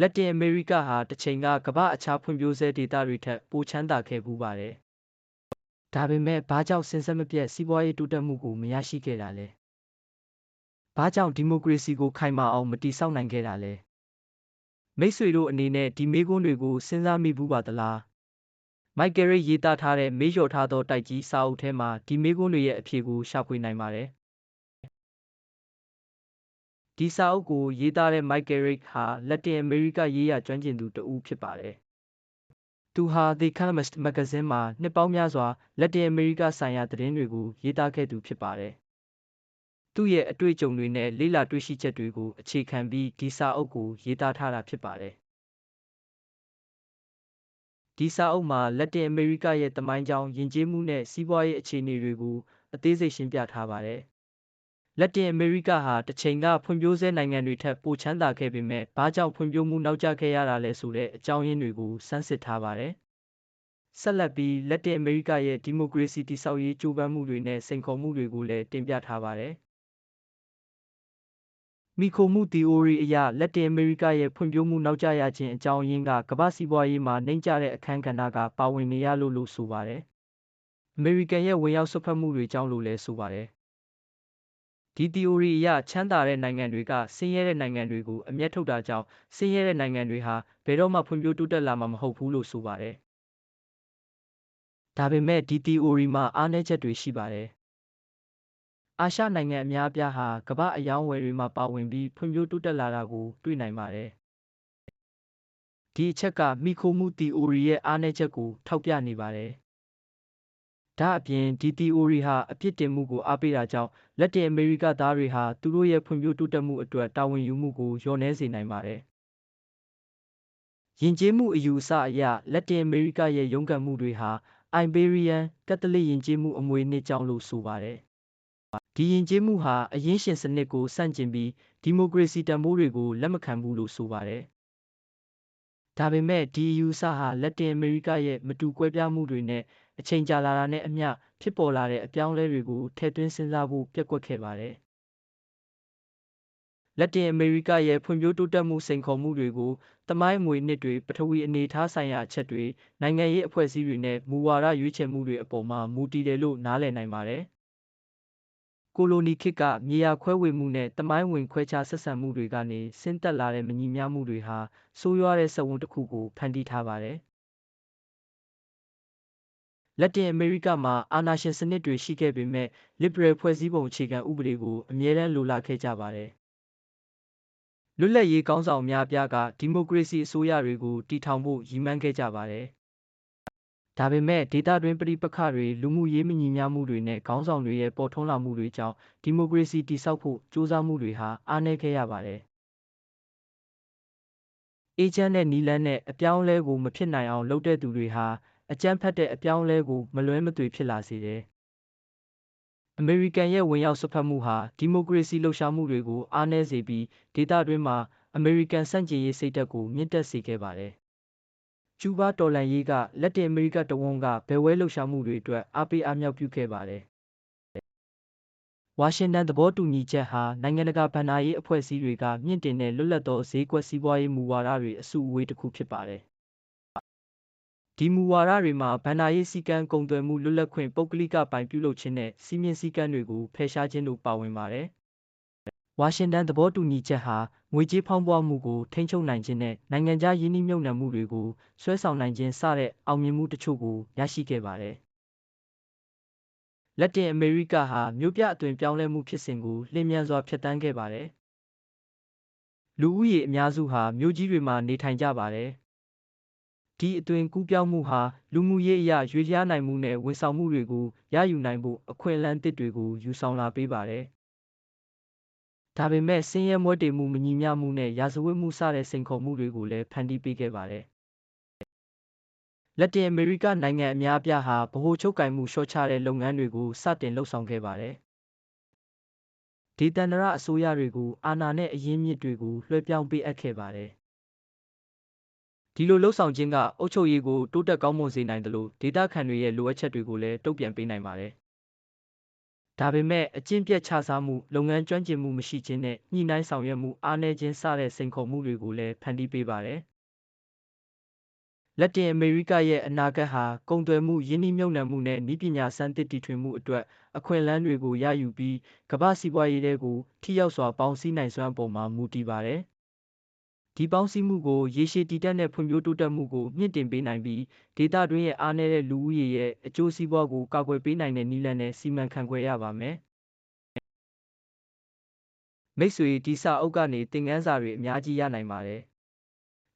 လက်တင်အမေရိကဟာတစ်ချိန်ကကမ္ဘာအခြားဖွံ့ဖြိုးဆဲဒေသတွေထက်ပိုချမ်းသာခဲ့ပူးပါတယ်။ဒါပေမဲ့ဘာကြောင့်စဉ်ဆက်မပြတ်စီးပွားရေးတိုးတက်မှုကိုမရရှိခဲ့တာလဲ။ဘာကြောင့်ဒီမိုကရေစီကိုခိုင်မာအောင်မတည်ဆောက်နိုင်ခဲ့တာလဲ။မိတ်ဆွေတို့အနေနဲ့ဒီမေးခွန်းတွေကိုစဉ်းစားမိဘူးပါသလား။မိုက်ကယ်ရိတ်ရေးသားထားတဲ့မေးလျော်ထားသောတိုက်ကြီးစာအုပ်ထဲမှာဒီမေးခွန်းတွေရဲ့အဖြေကိုရှာဖွေနိုင်ပါတယ်။ ဒီစာအုပ်ကိုရေးသားတဲ့ Michael Rick ဟာလက်တင်အမေရိကရေးရာကျွမ်းကျင်သူတစ်ဦးဖြစ်ပါတယ်။သူဟာ The Economist မဂ္ဂဇင်းမှာနှစ်ပေါင်းများစွာလက်တင်အမေရိကဆိုင်ရာသတင်းတွေကိုရေးသားခဲ့သူဖြစ်ပါတယ်။သူ့ရဲ့အတွေ့အကြုံတွေနဲ့လေ့လာတွေ့ရှိချက်တွေကိုအခြေခံပြီးဒီစာအုပ်ကိုရေးသားထားတာဖြစ်ပါတယ်။ဒီစာအုပ်မှာလက်တင်အမေရိကရဲ့သမိုင်းကြောင်းယဉ်ကျေးမှုနဲ့စီးပွားရေးအခြေအနေတွေကိုအသေးစိတ်ရှင်းပြထားပါတယ်။ လက်တင်အမေရိကဟာတစ်ချိန်ကဖွံ့ဖြိုးဆဲနိုင်ငံတွေထက်ပိုချမ်းသာခဲ့ပေမဲ့ဘာကြောင့်ဖွံ့ဖြိုးမှုနောက်ကျခဲ့ရတာလဲဆိုတဲ့အကြောင်းရင်းတွေကိုစမ်းစစ်ထားပါတယ်။ဆက်လက်ပြီးလက်တင်အမေရိကရဲ့ဒီမိုကရေစီတည်ဆောက်ရေးကြိုးပမ်းမှုတွေနဲ့စိန်ခေါ်မှုတွေကိုလည်းတင်ပြထားပါတယ်။မိခိုမှု theory အရလက်တင်အမေရိကရဲ့ဖွံ့ဖြိုးမှုနောက်ကျရခြင်းအကြောင်းရင်းကကမ္ဘာစီးပွားရေးမှာနှိမ့်ကျတဲ့အခန်းကဏ္ဍကပါဝင်နေရလို့လို့ဆိုပါတယ်။အမေရိကန်ရဲ့ဝင်ရောက်ဆွတ်ဖက်မှုတွေကြောင့်လို့လည်းဆိုပါတယ် ဒီ theory အရချမ်းသာတဲ့နိုင်ငံတွေကဆင်းရဲတဲ့နိုင်ငံတွေကိုအမျက်ထုတ်တာကြောင့်ဆင်းရဲတဲ့နိုင်ငံတွေဟာဘယ်တော့မှဖွံ့ဖြိုးတိုးတက်လာမှာမဟုတ်ဘူးလို့ဆိုပါတယ်။ဒါပေမဲ့ဒီ theory မှာအားနည်းချက်တွေရှိပါတယ်။အာရှနိုင်ငံအများအပြားဟာကမ္ဘာအယောင်းဝယ်တွေမှာပါဝင်ပြီးဖွံ့ဖြိုးတိုးတက်လာတာကိုတွေ့နိုင်ပါတယ်။ဒီအချက်ကမိခိုမှု theory ရဲ့အားနည်းချက်ကိုထောက်ပြနေပါတယ်။ ဒါအပြင် ဒီ theory ဟာ အပြစ်တင်မှုကို အားပေးတာကြောင့် လက်တင်အမေရိကသားတွေဟာ သူတို့ရဲ့ ဖွံ့ဖြိုးတိုးတက်မှုအတွက် တာဝန်ယူမှုကို လျော့နည်းစေနိုင်ပါတယ်။ယဉ်ကျေးမှုအယူအဆအရ လက်တင်အမေရိကရဲ့ ရုန်းကန်မှုတွေဟာ Iberian ကက်သလစ်ယဉ်ကျေးမှု အမွေအနှစ်ကြောင့်လို့ ဆိုပါတယ်။ဒီယဉ်ကျေးမှုဟာ အရင်းရှင်စနစ်ကို ဆန့်ကျင်ပြီး ဒီမိုကရေစီတန်ဖိုးတွေကို လက်မခံဘူးလို့ ဆိုပါတယ်။ ဒါပေမဲ့ဒီအယူအဆဟာလက်တင်အမေရိကရဲ့မတူကွဲပြားမှုတွေနဲ့အချိန်ကြာလာတာနဲ့အမျှဖြစ်ပေါ်လာတဲ့အပြောင်းအလဲတွေကိုထည့်သွင်းစဉ်းစားဖို့ပျက်ကွက်ခဲ့ပါတယ်။လက်တင်အမေရိကရဲ့ဖွံ့ဖြိုးတိုးတက်မှုစိန်ခေါ်မှုတွေကိုသမိုင်းအမွေအနှစ်တွေပထဝီအနေအထားဆိုင်ရာအချက်တွေနိုင်ငံရေးအဖွဲ့အစည်းတွေနဲ့မူဝါဒရွေးချယ်မှုတွေအပေါ်မှာမူတည်တယ်လို့နားလည်နိုင်ပါတယ်။ ကိုလိုနီခေတ်ကမြေယာခွဲဝေမှုနဲ့သမိုင်းဝင်ခွဲခြားဆက်ဆံမှုတွေကနေဆင်းသက်လာတဲ့မညီမျှမှုတွေဟာဆိုးရွားတဲ့စက်ဝန်းတစ်ခုကိုဖန်တီးထားပါတယ်။လက်တင်အမေရိကမှာအာဏာရှင်စနစ်တွေရှိခဲ့ပေမဲ့ liberal ဖွဲ့စည်းပုံအခြေခံဥပဒေကိုအမြဲတမ်းလိုလားခဲ့ကြပါတယ်။လွတ်လပ်ရေးကောင်းဆောင်များအပြားကဒီမိုကရေစီအစိုးရတွေကိုတည်ထောင်ဖို့ရည်မှန်းခဲ့ကြပါတယ်။ ဒါပေမဲ့ဒေသတွင်းပြည်ပခါတွေလူမှုရေးမညီမျှမှုတွေနဲ့ခေါင်းဆောင်တွေရဲ့ပေါ်ထွန်းလာမှုတွေကြောင့်ဒီမိုကရေစီတည်ဆောက်ဖို့ကြိုးစားမှုတွေဟာအားနည်းခဲ့ရပါတယ်။အေဂျင့်နဲ့နီလန်းနဲ့အပြောင်းအလဲကိုမဖြစ်နိုင်အောင်လုပ်တဲ့သူတွေဟာအကြမ်းဖက်တဲ့အပြောင်းအလဲကိုမလွဲမသွေဖြစ်လာစေတယ်။အမေရိကန်ရဲ့ဝင်ရောက်စွက်ဖက်မှုဟာဒီမိုကရေစီလှုပ်ရှားမှုတွေကိုအားနည်းစေပြီးဒေသတွင်းမှာအမေရိကန်စန့်ကျင်ရေးစိတ်ဓာတ်ကိုမြင့်တက်စေခဲ့ပါတယ်။ ကျူးဘားတော်လှန်ရေးကလက်တင်အမေရိကတဝန်းကဘယ်ဝဲလှုပ်ရှားမှုတွေအတွက်အားပေးအားမြောက်ပြုခဲ့ပါတယ်။ဝါရှင်တန်သဘောတူညီချက်ဟာနိုင်ငံတကာဗန်နာရေးအဖွဲ့အစည်းတွေကမြင့်တင်တဲ့လွတ်လပ်သောဈေးကွက်စီးပွားရေးမူဝါဒတွေအစုအဝေးတစ်ခုဖြစ်ပါတယ်။ဒီမူဝါဒတွေမှာဘဏ္ဍာရေးစည်းကမ်းကုန်သွယ်မှုလွတ်လပ်ခွင့်ပုဂ္ဂလိကပိုင်ပြုလုပ်ခြင်းနဲ့စည်းမျဉ်းစည်းကမ်းတွေကိုဖယ်ရှားခြင်းတို့ပါဝင်ပါတယ်။ဝါရှင်တန်သဘောတူညီချက်ဟာ ငွေကြေးဖောင်းပွားမှုကိုထိန်းချုပ်နိုင်ခြင်းနဲ့နိုင်ငံခြားရင်းနှီးမြှုပ်နှံမှုတွေကိုဆွဲဆောင်နိုင်ခြင်းစတဲ့အောင်မြင်မှုတချို့ကိုရရှိခဲ့ပါတယ်။လက်တင်အမေရိကဟာမြို့ပြအသွင်ပြောင်းလဲမှုဖြစ်စဉ်ကိုလျင်မြန်စွာဖျက်ဆီးခဲ့ပါတယ်။လူဦးရေအများစုဟာမြို့ကြီးတွေမှာနေထိုင်ကြပါတယ်။ဒီအသွင်ကူးပြောင်းမှုဟာလူမှုရေးအရရွေးလျားနိုင်မှုနဲ့ဝန်ဆောင်မှုတွေကိုရယူနိုင်ဖို့အခွင့်အလမ်းသစ်တွေကိုယူဆောင်လာပေးပါတယ်။ ဒါပေမဲ့ဆင်းရဲမွဲတေမှုမညီမျှမှုနဲ့ရာဇဝတ်မှုစတဲ့စိန်ခေါ်မှုတွေကိုလည်းဖန်တီးပေးခဲ့ပါတယ်။လက်တင်အမေရိကနိုင်ငံအများအပြားဟာဗဟိုချုပ်ကိုင်မှုလျှော့ချတဲ့လုပ်ငန်းတွေကိုစတင်လှုပ်ဆောင်ခဲ့ပါတယ်။ဒေသန္တရအစိုးရတွေကိုအာဏာနဲ့အရင်းမြစ်တွေကိုလွှဲပြောင်းပေးအပ်ခဲ့ပါတယ်။ဒီလိုလှုပ်ဆောင်ခြင်းကအုပ်ချုပ်ရေးကိုတိုးတက်ကောင်းမွန်စေနိုင်သလိုဒေသခံတွေရဲ့လိုအပ်ချက်တွေကိုလည်းတုံ့ပြန်ပေးနိုင်ပါတယ် ဒါပေမဲ့အကျင့်ပြတ်ခြစားမှုလုပ်ငန်းကျွမ်းကျင်မှုမရှိခြင်းနဲ့ညှိနှိုင်းဆောင်ရွက်မှုအားနည်းခြင်းစတဲ့စိန်ခေါ်မှုတွေကိုလည်းဖန်တီးပေးပါတယ်လက်တင်အမေရိကရဲ့အနာဂတ်ဟာကုန်သွယ်မှုယင်းနှိမ့်မြုပ်နှံမှုနဲ့နည်းပညာစမ်းသစ်တီထွင်မှုအတွက်အခွင့်အလမ်းတွေကိုရယူပြီးကမ္ဘာစီးပွားရေးတွေကိုထိရောက်စွာပေါင်းစည်းနိုင်စွမ်းအပေါ်မှာမူတည်ပါတယ် ဒီပေါင်းစည်းမှုကိုရေရှည်တည်တံ့တဲ့ဖွံ့ဖြိုးတိုးတက်မှုကိုမြင့်တင်ပေးနိုင်ပြီးဒေသတွင်းရဲ့အားနည်းတဲ့လူဦးရေရဲ့အကျိုးစီးပွားကိုကာကွယ်ပေးနိုင်တဲ့နည်းလမ်းနဲ့စီမံခန့်ခွဲရပါမယ်မိတ်ဆွေဒီစာအုပ်ကနေသင်ခန်းစာတွေအများကြီးရနိုင်ပါတယ်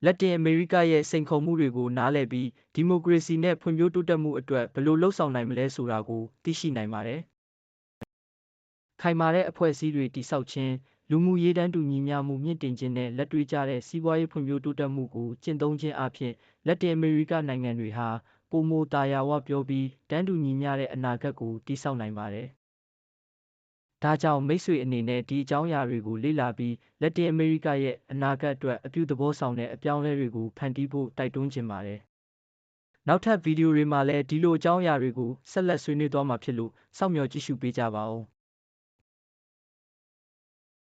လက်တင်အမေရိကရဲ့စိန်ခေါ်မှုတွေကိုနားလည်ပြီးဒီမိုကရေစီနဲ့ဖွံ့ဖြိုးတိုးတက်မှုအတွက်ဘယ်လိုလှုပ်ဆောင်နိုင်မလဲဆိုတာကိုသိရှိနိုင်ပါတယ်။ခိုင်မာတဲ့အဖွဲ့အစည်းတွေတည်ဆောက်ခြင်း လူမှုရေးတန်းတူညီမျှမှုမြင့်တင်ခြင်းနဲ့လက်တွေ့ကျတဲ့စီးပွားရေးဖွံ့ဖြိုးတိုးတက်မှုကိုကျင့်သုံးခြင်းအပြင်လက်တင်အမေရိကနိုင်ငံတွေဟာပိုမိုတာယာဝပြောပြီးတန်းတူညီမျှတဲ့အနာဂတ်ကိုတည်ဆောက်နိုင်ပါတယ်။ဒါကြောင့်မိတ်ဆွေအနေနဲ့ဒီအကြောင်းအရာတွေကိုလေ့လာပြီးလက်တင်အမေရိကရဲ့အနာဂတ်အတွက်အပြုသဘောဆောင်တဲ့အပြောင်းအလဲတွေကိုဖန်တီးဖို့တိုက်တွန်းချင်ပါတယ်။နောက်ထပ်ဗီဒီယိုတွေမှာလည်းဒီလိုအကြောင်းအရာတွေကိုဆက်လက်ဆွေးနွေးသွားမှာဖြစ်လို့စောင့်မျှော်ကြည့်ရှုပေးကြပါဦး။